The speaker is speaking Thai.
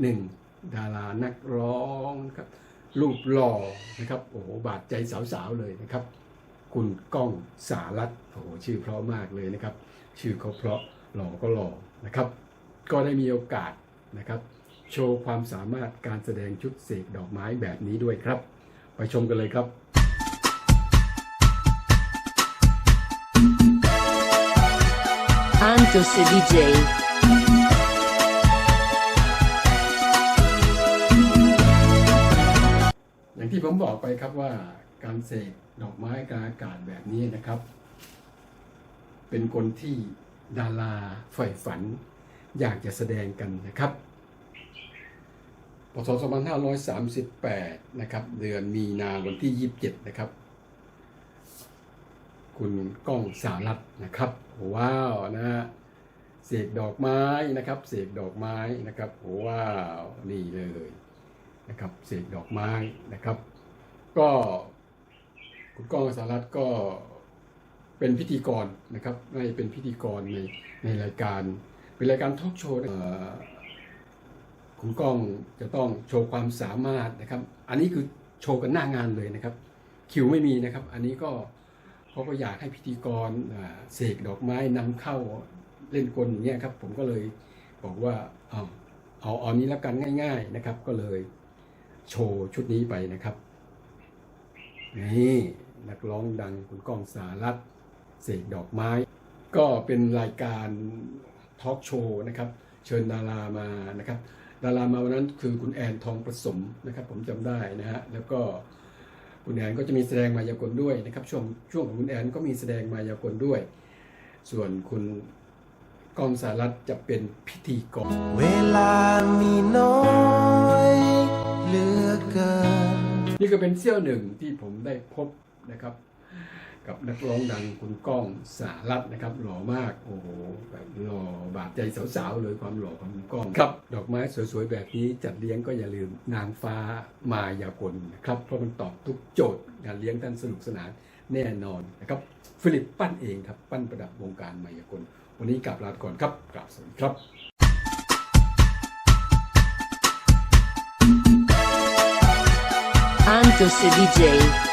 หนึ่งดารานักร้องครับรูปหล่อนะครับโอ้โหบาดใจสาวๆเลยนะครับ คุณก้องสารัตโอ้โหชื่อเพราะมากเลยนะครับ ชื่อเขาเพราะหล่อก็หล่อนะครับ ก็ได้มีโอกาสนะครับ โชว์ความสามารถการแสดงชุดเสกดอกไม้แบบนี้ด้วยครับ ไปชมกันเลยครับ Antos DJ. อย่างที่ผมบอกไปครับว่าการเสกดอกไม้กลางอากาศแบบนี้นะครับ เป็นคนที่ดาราใฝ่ฝัน อยากจะแสดงกันนะครับพศ2538 นะครับ เดือนมีนาวันที่ 27 นะครับ คุณก้องสารัตนะครับ ว้าวนะฮะเสกดอกไม้นะครับ เสกดอกไม้นะครับ ว้าว นี่เลย นะครับเสกดอกไม้นะครับ ก็คุณก้องสารัตก็เป็นพิธีกรนะครับไม่เป็นพิธีกรในในรายการ เป็นรายการทอล์กโชว์คุณก้องจะต้องโชว์ความสามารถนะครับ อันนี้คือโชว์กันหน้างานเลยนะครับ คิวไม่มีนะครับ อันนี้ก็เขาก็อยากให้พิธีกรเสกดอกไม้นำเข้าเล่นกลอย่างเงี้ยครับ ผมก็เลยบอกว่าเอาเอาเอานี้แล้วกันง่าย ๆนะครับ ก็เลย โชว์ชุดนี้ไปนะครับ นี่นักร้องดังคุณก้องสารัตเสกดอกไม้ ก็เป็นรายการทอล์กโชว์นะครับ เชิญดารามานะครับ ดารามาวันนั้นคือคุณแอนทองประสมนะครับ ผมจำได้นะฮะแล้วก็คุณแอนก็จะมีแสดงมายากลด้วยนะครับ ช่วงช่วงของคุณแอนก็มีแสดงมายากลด้วย ส่วนคุณก้องสารัตจะเป็นพิธีกรเวลามีน้อย ก็เป็นเสี้ยวหนึ่งที่ผมได้พบนะครับ กับนักร้องดังคุณก้องสารัตน์นะครับ หล่อมากโอ้โหแบบหล่อบาดใจสาวๆเลยความหล่อของคุณก้องครับ ดอกไม้สวยๆแบบนี้จัดเลี้ยงก็อย่าลืมนางฟ้ามายากลนะครับเพราะมันตอบทุกโจทย์งานเลี้ยงท่านสนุกสนานแน่นอนนะครับฟิลิปปั้นเองครับ ปั้นประดับวงการมายากล วันนี้กลับลาก่อนครับกราบสวัสดีครับ eu ser DJ.